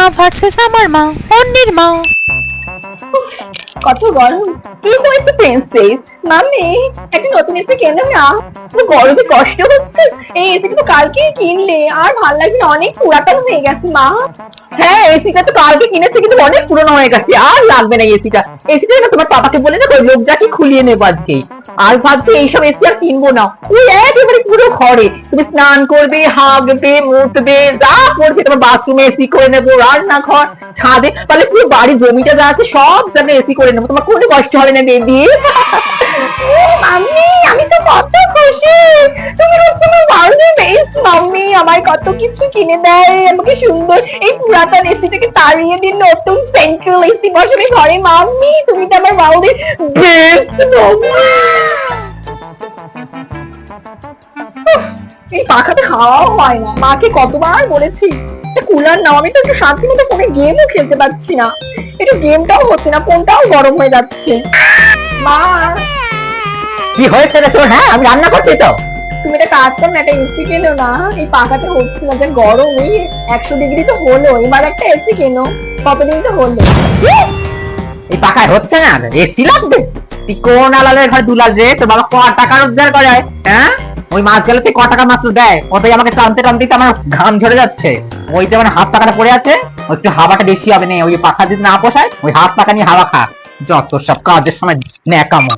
মা ভার্সেস আমার মা, অন্যের মা। কত গরম। কি হয়েছে প্রিন্সেস মাম্মি, একটা নতুন এসি কেনো না? তো গরমে কষ্ট হচ্ছে। এই এসিটা তো কালকেই কিনলে। আর ভালো লাগছে না, অনেক পুরাতন হয়ে গেছে মা। হ্যাঁ এসিটা তো কালকে কিনেছে, কিন্তু অনেক পুরনো হয়ে গেছে। আর লাগবে না এসিটা এসিটা না তোমার পাপাকে বলে না ওই লোকটাকে খুলিয়ে নেব আজকে আর ভাবছি এইসব এসি আর কিনবো না। ওই একেবারে পুরো ঘরে। তুমি স্নান করবে, হাগবে, মুতবে, যা করবে তোমার বাথরুমে এসি করে নেব, রান্নাঘর, ছাদে, তাহলে পুরো বাড়ি জমিটা যা আছে সব জায়গায় এসি করে নেব। তোমার কোনো কষ্ট হবে না বেবি মাম্মি, আমি তো কত খুশি। তুমি হচ্ছে আমার বাড়ির বেস্ট মাম্মি। আমায় কত কিছু কিনে দেয়, আমাকে সুন্দর এই পুরাতন এসি থেকে তাড়িয়ে দিন নতুন সেন্ট্রাল এসি বসাবে ঘরে। মাম্মি, তুমি তো আমার বাড়ির বেস্ট মাম্মি। এই পাখাতে হাওয়াও হয় না। মাকে কতবার বলেছি একটা কুলার নাও। আমি তো একটু শান্তি মতো ফোনে গেমও খেলতে পারছি না। একটু গেমটাও হচ্ছে না ফোনটাও গরম হয়ে যাচ্ছে। মা! কি হয়েছে রে তোর? হ্যাঁ আমি রান্না করছি তো। তুমি একটা কাজ করো না একটা এসি কেনো না। এই পাখাতে হচ্ছে না যে গরম এই একশো ডিগ্রি তো হলো। এবার একটা এসি কেনো কতদিন তো হলো? এই পাখায় হচ্ছে না? এসি লাগবে? তুই কোন আলালের ঘরে দুলাল রে? তোর বাবা ক টাকা রোজগার করে? হ্যাঁ? ওই মাছ গেলে ক টাকা মাত্র দেয়? ওটাই আমাকে টানতে টানতে আমার ঘাম ঝরে যাচ্ছে। ওই যে মানে হাত পাকাটা পড়ে আছে, ওই একটু হাওয়াটা বেশি হবে না, ওই পাখা যদি না পোষায়, ওই হাত পাকা নিয়ে হাওয়া খা। যত সব কাজের সময় ন্যাকামো।